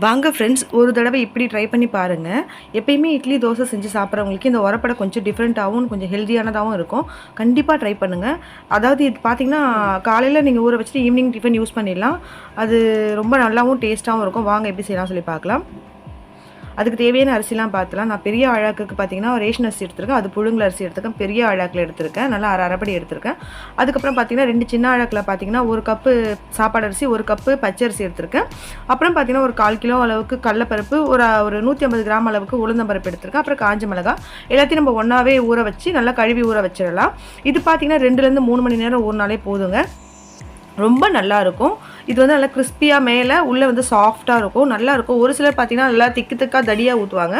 வாங்க ஃப்ரெண்ட்ஸ் ஒரு தடவை இப்படி ட்ரை பண்ணி பாருங்கள் எப்பயுமே இட்லி தோசை செஞ்சு சாப்பிட்றவங்களுக்கு இந்த உரப்படை கொஞ்சம் டிஃப்ரெண்ட்டாகவும் கொஞ்சம் ஹெல்த்தியானதாகவும் இருக்கும். கண்டிப்பாக ட்ரை பண்ணுங்கள் அதாவது இது பார்த்தீங்கன்னா காலையில் நீங்கள் ஊற வச்சுட்டு ஈவினிங் டிஃபன் யூஸ் பண்ணிடலாம். அது ரொம்ப நல்லாவும் டேஸ்ட்டாகவும் இருக்கும். வாங்க எப்படி செய்யலாம் சொல்லி பார்க்கலாம் அதுக்கு தேவையான அரிசிலாம் பார்த்துலாம் நான் பெரிய அழாக்குக்கு பார்த்தீங்கன்னா ரேஷன் அரிசி எடுத்திருக்கேன். அது புழுங்கல் அரிசி எடுத்திருக்கேன். பெரிய அழாக்கில் எடுத்திருக்கேன். நல்லா அரை அரைப்படி எடுத்திருக்கேன். அதுக்கப்புறம் பார்த்தீங்கன்னா ரெண்டு சின்ன அழகில் பார்த்தீங்கன்னா ஒரு கப்பு சாப்பாடு அரிசி ஒரு கப்பு பச்சை அரிசி எடுத்திருக்கேன். அப்புறம் பார்த்தீங்கன்னா ஒரு கால் கிலோ அளவுக்கு கடலப்பருப்பு ஒரு ஒரு நூற்றி ஐம்பது கிராம் அளவுக்கு உளுந்தம்பருப்பு எடுத்திருக்கேன். அப்புறம் காஞ்ச மிளகா எல்லாத்தையும் நம்ம ஒன்றாவே ஊற வச்சு நல்லா கழுவி ஊற வச்சிடலாம். இது பார்த்தீங்கன்னா ரெண்டுலேருந்து மூணு மணி நேரம் ஊறினாலே போதுங்க. ரொம்ப நல்லா இருக்கும் இது வந்து நல்லா கிறிஸ்பியாக மேலே உள்ளே வந்து சாஃப்டாக இருக்கும். நல்லாயிருக்கும். ஒரு சிலர் பார்த்திங்கன்னா நல்லா திக்கு திக்காக தடியாக ஊற்றுவாங்க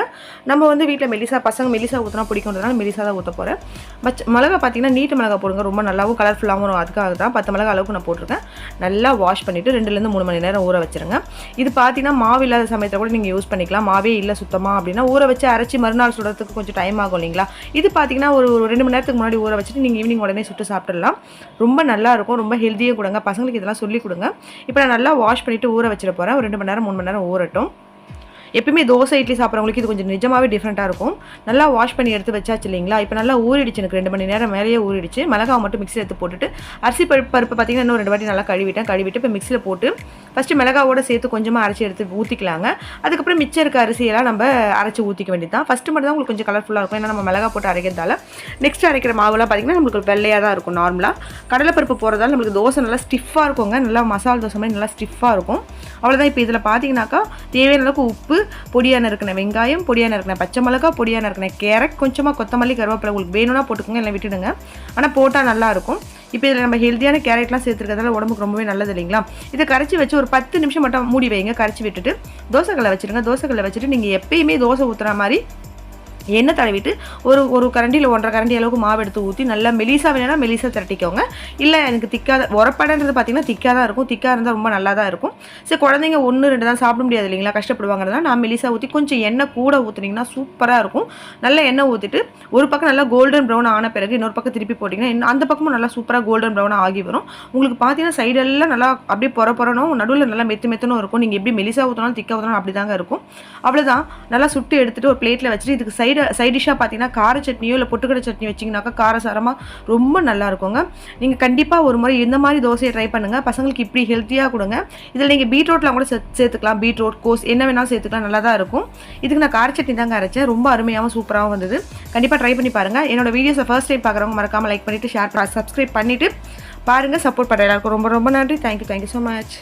நம்ம வந்து வீட்டில் மெலிசா பசங்க மெலிசா ஊற்றினா பிடிக்குன்றதுனால மெலிசா தான் ஊற்ற போகிறேன் பச் மிளகா பார்த்தீங்கன்னா நீட்டு மிளகா போடுங்க. ரொம்ப நல்லாவும் கலர்ஃபுல்லாகவும் வரும். அதுக்காக தான் பத்து மிளகா அளவுக்கு நான் போட்டிருக்கேன். நல்லா வாஷ் பண்ணிவிட்டு ரெண்டுலேருந்து மூணு மணி நேரம் ஊற வச்சுருங்க. இது பார்த்தீங்கன்னா மாவு இல்லாத சமயத்தில் கூட நீங்கள் யூஸ் பண்ணிக்கலாம். மாவே இல்லை சுத்தமாக அப்படின்னா ஊற வச்சு அரைச்சி மறுநாள் சுடுறதுக்கு கொஞ்சம் டைம் ஆகும் இல்லைங்களா? இது பார்த்தீங்கன்னா ஒரு ஒரு ரெண்டு மணி நேரத்துக்கு முன்னாடி ஊற வச்சுட்டு நீங்கள் ஈவினிங் உடனே சுட்டு சாப்பிட்றலாம் ரொம்ப நல்லா இருக்கும் ரொம்ப ஹெல்த்தியாக கொடுங்க. பசங்களுக்கு இதெல்லாம் சொல்லி கொடுங்க. இப்போ நான் நல்லா வாஷ் பண்ணிவிட்டு ஊற வச்சிட போகிறேன் ஒரு ரெண்டு மணி நேரம் மூணு மணி நேரம் ஊறட்டும். எப்பயுமே தோசை இட்லி சாப்பிட்றவங்களுக்கு இது கொஞ்சம் நிஜமாவே டிஃப்ரெண்ட்டாக இருக்கும். நல்லா வாஷ் பண்ணி எடுத்து வச்சாச்சு இல்லைங்களா? இப்போ நல்லா ஊறிடுச்சு எனக்கு ரெண்டு மணி நேரம் மேலேயே ஊறிடுச்சு. மிளகாவை மட்டும் மிக்ஸியில் எடுத்து போட்டுட்டு அரிசி பருப்பு பருப்பு பார்த்தீங்கன்னா இன்னும் ரெண்டு வாட்டி நல்லா கழுவிட்டேன். கழுவிட்டு இப்போ மிக்சியில் போட்டு ஃபஸ்ட்டு மிளகாவோட சேர்த்து கொஞ்சமாக அரைச்சி எடுத்து ஊற்றிக்கலாங்க அதுக்கப்புறம் மிச்சம் இருக்க அரிசியெல்லாம் நம்ம அரைச்சி ஊற்றிக்க வேண்டியது தான் ஃபஸ்ட்டு மட்டும் தான் உங்களுக்கு கொஞ்சம் கலர்ஃபுல்லாக இருக்கும். ஏன்னா நம்ம மிளகா போட்டு அரைக்கிறதால. நெக்ஸ்ட் அரைக்கிற மாவுலாம் பார்த்தீங்கன்னா நம்மளுக்கு வெள்ளையாக தான் இருக்கும் நார்மலாக கடலைப்பருப்பு போகிறதால நம்மளுக்கு தோசை நல்லா ஸ்டிஃபாக இருக்குங்க. நல்லா மசால் தோசை மாதிரி நல்லா ஸ்டிஃபாக இருக்கும். அவ்வளோதான் இப்போ இதில் பார்த்தீங்கன்னாக்கா தேவையான அளவுக்கு உப்பு பொடியான இருக்கிற வெங்காயம் பொடியான இருக்கிற பச்சை மிளகா பொடியான இருக்கிற கேரட் கொஞ்சமாக கொத்தமல்லி கருவேப்பிலை உங்களுக்கு வேணும்னா போட்டுக்கோங்க இல்லை விட்டுடுங்க. ஆனால் போட்டால் நல்லாயிருக்கும் இப்போ இதில் நம்ம ஹெல்த்தியான கேரட்லாம் சேர்த்துருக்கிறதால உடம்புக்கு ரொம்பவே நல்லது இல்லைங்களா? இதை கரைச்சி வச்சு ஒரு பத்து நிமிஷம் மட்டும் மூடி வைங்க. கரைச்சி விட்டுட்டு தோசைக்கல்லை வச்சுருங்க. தோசைக்கல்லை வச்சுட்டு நீங்கள் எப்பயுமே தோசை ஊற்றுற மாதிரி எண்ணெய் தடவிட்டு ஒரு ஒரு கரண்டியில் ஒன்றரை கரண்டி அளவுக்கு மாவு எடுத்து ஊற்றி நல்லா மெலிசா வேணும்னா மெலிசா திரட்டிக்கோங்க. இல்லை எனக்கு திக்காத உரப்படன்றது பார்த்தீங்கன்னா திக்காக தான் இருக்கும். திக்காக இருந்தால் ரொம்ப நல்லா தான் இருக்கும். சரி குழந்தைங்க ஒன்று ரெண்டு தான் சாப்பிட முடியாது இல்லைங்களா? கஷ்டப்படுவாங்கிறதா நான் மெலிசா ஊற்றி கொஞ்சம் எண்ணெய் கூட ஊற்றுனீங்கன்னா சூப்பராக இருக்கும். நல்லா எண்ணெய் ஊற்றிட்டு ஒரு பக்கம் நல்லா கோல்டன் ப்ரௌன் ஆன பிறகு இன்னொரு பக்கம் திருப்பி போட்டிங்கன்னா அந்த பக்கமும் நல்லா சூப்பராக கோல்டன் ப்ரௌனாக ஆகி வரும். உங்களுக்கு பார்த்தீங்கன்னா சைடெல்லாம் நல்லா அப்படியே புற புறணும் நடுவில் நல்லா மெத்து மெத்தனும் இருக்கும். நீங்கள் எப்படி மெலிசா ஊற்றினாலும் திக்கா ஊற்றினாலும் அப்படி தாங்க இருக்கும். அவ்வளோதான் நல்லா சுட்டு எடுத்துகிட்டு ஒரு பிளேட்டில் வச்சுட்டு இதுக்கு சைடு சைட் டிஷ்ஷாக பார்த்தீங்கன்னா கார சட்னியோ இல்லை பொட்டுக்கடை சட்னி வச்சிங்கனாக்கா காரசாரமாக ரொம்ப நல்லா இருக்குங்க நீங்கள் கண்டிப்பாக ஒரு முறை இந்த மாதிரி தோசையை ட்ரை பண்ணுங்கள் பசங்களுக்கு இப்படி ஹெல்த்தியாக கொடுங்க. இதில் நீங்கள் பீட்ரூட்லாம் கூட சே- சேர்த்துக்கலாம். பீட்ரூட் கோஸ் என்ன வேணாலும் சேர்த்துக்கலாம். நல்லா தான் இருக்கும். இதுக்கு நான் கார சட்னி தாங்க அரைச்சேன். ரொம்ப அருமையாகவும் சூப்பராகவும் வந்தது. கண்டிப்பாக ட்ரை பண்ணி பாருங்கள் என்னோடய வீடியோஸை ஃபர்ஸ்ட் டைம் பார்க்குறவங்க மறக்காமல் லைக் பண்ணிவிட்டு ஷேர் சப்ஸ்கிரைப் பண்ணிவிட்டு பாருங்கள் சப்போர்ட் பண்ணுற எல்லாருக்கும் ரொம்ப ரொம்ப நன்றி. Thank you thank you so much